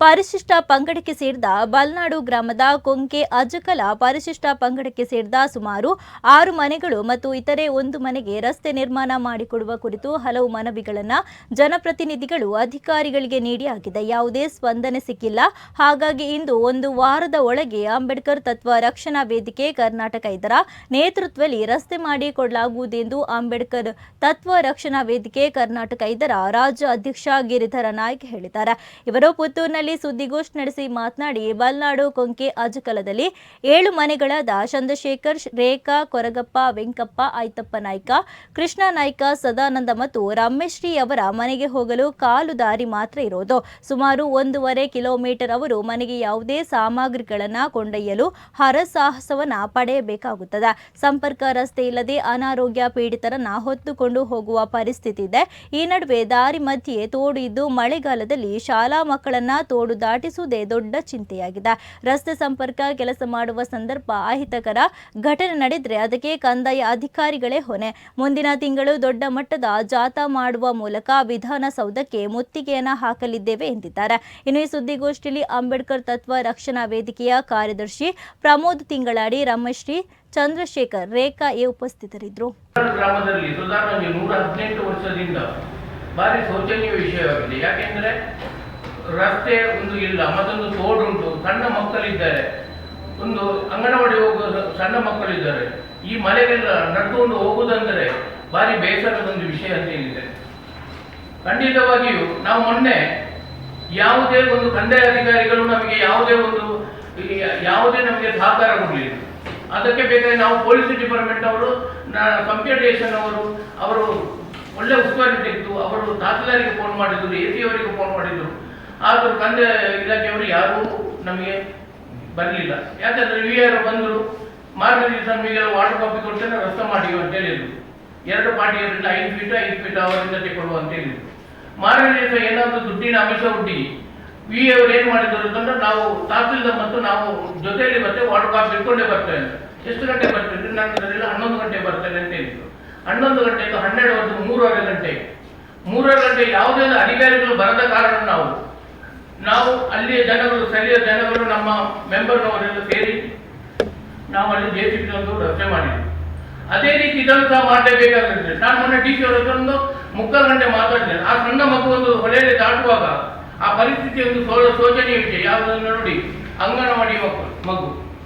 ಪರಿಶಿಷ್ಟ ಪಂಗಡಕ್ಕೆ ಸೇರಿದ ಬಲ್ನಾಡು ಗ್ರಾಮದ ಕೊಂಕೆ ಅಜಕಲ ಪರಿಶಿಷ್ಟ ಪಂಗಡಕ್ಕೆ ಸೇರಿದ ಸುಮಾರು ಆರು ಮನೆಗಳು ಮತ್ತು ಇತರೆ ಒಂದು ಮನೆಗೆ ರಸ್ತೆ ನಿರ್ಮಾಣ ಮಾಡಿಕೊಡುವ ಕುರಿತು ಹಲವು ಮನವಿಗಳನ್ನು ಜನಪ್ರತಿನಿಧಿಗಳು ಅಧಿಕಾರಿಗಳಿಗೆ ನೀಡಿ ಆಗಿದೆ ಯಾವುದೇ ಸ್ಪಂದನೆ ಸಿಕ್ಕಿಲ್ಲ. ಹಾಗಾಗಿ ಇಂದು ಒಂದು ವಾರದ ಒಳಗೆ ಅಂಬೇಡ್ಕರ್ ತತ್ವ ರಕ್ಷಣಾ ವೇದಿಕೆ ಕರ್ನಾಟಕ ಇದರ ನೇತೃತ್ವದಲ್ಲಿ ರಸ್ತೆ ಮಾಡಿ ಎಂದು ಅಂಬೇಡ್ಕರ್ ತತ್ವ ರಕ್ಷಣಾ ವೇದಿಕೆ ಕರ್ನಾಟಕ ಇದರ ರಾಜ್ಯ ಅಧ್ಯಕ್ಷ ಗಿರಿಧರ ನಾಯ್ಕ್ ಹೇಳಿದ್ದಾರೆ. ಇವರು ಪುತ್ತೂರಿನಲ್ಲಿ ಸುದ್ದಿಗೋಷ್ಠಿ ನಡೆಸಿ ಮಾತನಾಡಿ, ಬಲ್ನಾಡು, ಕೊಂಕೆ ಅಜಕಲದಲ್ಲಿ ಏಳು ಮನೆಗಳಾದ ಚಂದ್ರಶೇಖರ್, ರೇಖಾ, ಕೊರಗಪ್ಪ, ವೆಂಕಪ್ಪ, ಆಯ್ತಪ್ಪ ನಾಯ್ಕ, ಕೃಷ್ಣ ನಾಯ್ಕ, ಸದಾನಂದ ಮತ್ತು ರಮೇಶ್ರೀ ಅವರ ಮನೆಗೆ ಹೋಗಲು ಕಾಲು ದಾರಿ ಮಾತ್ರ ಇರೋದು. ಸುಮಾರು ಒಂದೂವರೆ ಕಿಲೋಮೀಟರ್ ಅವರು ಮನೆಗೆ ಯಾವುದೇ ಸಾಮಗ್ರಿಗಳನ್ನು ಕೊಂಡೊಯ್ಯಲು ಹರಸಾಹಸವನ್ನ ಪಡೆಯಬೇಕಾಗುತ್ತದೆ. ಸಂಪರ್ಕ, ರಸ್ತೆ ಇಲ್ಲದೆ ಅನಾರೋಗ್ಯ ಪೀಡಿತರನ್ನ ಹೊತ್ತುಕೊಂಡು ಹೋಗುವ ಪರಿಸ್ಥಿತಿ ಇದೆ. ಈ ನಡುವೆ ದಾರಿ ಮಧ್ಯೆ ತೋಡು ಇದ್ದು ಮಳೆಗಾಲದಲ್ಲಿ ಶಾಲಾ ಮಕ್ಕಳನ್ನ ತೋಡು ದಾಟಿಸುವುದೇ ದೊಡ್ಡ ಚಿಂತೆಯಾಗಿದೆ. ರಸ್ತೆ ಸಂಪರ್ಕ ಕೆಲಸ ಮಾಡುವ ಸಂದರ್ಭ ಅಹಿತಕರ ಘಟನೆ ನಡೆದರೆ ಅದಕ್ಕೆ ಕಂದಾಯ ಅಧಿಕಾರಿಗಳೇ ಹೊಣೆ. ಮುಂದಿನ ತಿಂಗಳು ದೊಡ್ಡ ಮಟ್ಟದ ಜಾಥಾ ಮಾಡುವ ಮೂಲಕ ವಿಧಾನಸೌಧಕ್ಕೆ ಮುತ್ತಿಗೆಯನ್ನು ಹಾಕಲಿದ್ದೇವೆ ಎಂದಿದ್ದಾರೆ. ಇನ್ನು ಈ ಸುದ್ದಿಗೋಷ್ಠಿಯಲ್ಲಿ ಅಂಬೇಡ್ಕರ್ ತತ್ವ ರಕ್ಷಣಾ ವೇದಿಕೆಯ ಕಾರ್ಯದರ್ಶಿ ಪ್ರಮೋದ್ ತಿಂಗಳಾಡಿ ರಮೇಶ್ರೀ ಚಂದ್ರಶೇಖರ್ ರೇಖಾ ಎ ಉಪಸ್ಥಿತರಿದ್ದರು. ಗ್ರಾಮದಲ್ಲಿ ಸುಧಾರಣೆ ನೂರ ಹದಿನೆಂಟು ವರ್ಷದಿಂದ ಭಾರಿ ಶೋಚನೀಯ ವಿಷಯವಾಗಿದೆ. ಯಾಕೆಂದ್ರೆ ರಸ್ತೆ ಒಂದು ಇಲ್ಲ, ಮತ್ತೊಂದು ತೋಡುಂಟು, ಸಣ್ಣ ಮಕ್ಕಳಿದ್ದಾರೆ. ಒಂದು ಅಂಗನವಾಡಿ ಹೋಗುವ ಸಣ್ಣ ಮಕ್ಕಳಿದ್ದಾರೆ. ಈ ಮನೆಗೆಲ್ಲ ನಡ್ಕೊಂಡು ಹೋಗುವುದಂದರೆ ಭಾರಿ ಬೇಸರದ ಒಂದು ವಿಷಯ ಅಂತ ಹೇಳಿದೆ. ಖಂಡಿತವಾಗಿಯೂ ನಾವು ಮೊನ್ನೆ ಯಾವುದೇ ಒಂದು ಕಂದಾಯ ಅಧಿಕಾರಿಗಳು ನಮಗೆ ಯಾವುದೇ ಒಂದು, ಯಾವುದೇ ನಮಗೆ ಸಹಕಾರ ಕೊಡಲಿಲ್ಲ. ಅದಕ್ಕೆ ಬೇಕಾಗಿ ನಾವು ಪೊಲೀಸ್ ಡಿಪಾರ್ಟ್ಮೆಂಟ್ ಅವರು ಕಂಪ್ಯೂಟೇಷನ್ ಅವರು ಅವರು ಒಳ್ಳೆ ಉಸ್ತುವಾರಿ ತೆಗೆದು ಅವರು ತಹಸೀಲ್ದಾರಿಗೆ ಫೋನ್ ಮಾಡಿದ್ರು ಎ ಸಿ ಅವರಿಗೆ ಫೋನ್ ಮಾಡಿದ್ರು. ಆದರೂ ತಂದೆ ಇಲಾಖೆಯವರು ಯಾರೂ ನಮಗೆ ಬರಲಿಲ್ಲ. ಯಾಕಂದ್ರೆ ವಿ ಬಂದರು ಮಾರನೇ ದಿವಸ ನಮಗೆ ವಾಟರ್ ಕಾಪಿ ಕೊಡ್ತೇನೆ ರಸ್ತೆ ಮಾಡಿ ಅಂತ ಹೇಳಿದ್ರು. ಎರಡು ಪಾರ್ಟಿಯವರಿಂದ ಐದು ಫೀಟ್ ಐದು ಫೀಟ್ ಅವರಿಂದ ತಗೊಳ್ಳುವ ಅಂತ ಹೇಳಿದ್ರು. ಮಾರನೇ ದಿವಸ ಏನಾದರೂ ದುಡ್ಡಿನ ಅಂಶ ಹುಟ್ಟಿ ವಿ ಅವರು ಏನು ಮಾಡಿದ್ರು ಅಂತಂದ್ರೆ ನಾವು ತಹಸೀಲ್ದಾರ್ ಮತ್ತು ನಾವು ಜೊತೆಯಲ್ಲಿ ಮತ್ತೆ ವಾಟರ್ ಕಾಪಿ ಇಟ್ಕೊಂಡೇ ಬರ್ತೇವೆ ಎಷ್ಟು ಗಂಟೆ ಬರ್ತೇವೆ ನಾನು ಅದರಲ್ಲಿ ಹನ್ನೊಂದು ಗಂಟೆ ಬರ್ತೇನೆ ಅಂತ ಹೇಳಿದ್ರು. ಹನ್ನೊಂದು ಗಂಟೆ ಹನ್ನೆರಡು ಮೂರುವರೆ ಗಂಟೆ. ಮೂರುವರೆ ಗಂಟೆ ಯಾವುದೇ ಅಧಿಕಾರಿಗಳು ಬರದ ಕಾರಣ ನಾವು ನಾವು ಅಲ್ಲಿಯ ಜನಗಳು, ಸ್ಥಳೀಯ ಜನಗಳು, ನಮ್ಮ ಮೆಂಬರ್ನವರೆಲ್ಲ ಸೇರಿ ನಾವು ಅಲ್ಲಿ ಜೆ ಸಿ ಒಂದು ರಸ್ತೆ ಮಾಡಿದ್ವಿ. ಅದೇ ರೀತಿ ಇದನ್ನು ಸಹ ಮಾಡಲೇಬೇಕಾಗುತ್ತೆ ನಾನು ಮೊನ್ನೆ ಡಿ ಸಿ ಅವರೊಂದು ಮುಕ್ಕಾಲು ಗಂಟೆ ಮಾತಾಡಿದ್ದೇನೆ ಆ ಸಣ್ಣ ಮಗು ಒಂದು ಹೊಳೆಯಲ್ಲಿ ದಾಟುವಾಗ ಆ ಪರಿಸ್ಥಿತಿ ಒಂದು ಸೋ- ಶೋಚನೀಯ ವಿಷಯ. ಯಾವುದನ್ನು ನೋಡಿ, ಅಂಗನವಾಡಿ ಮಕ್ಕಳು ಮಗು.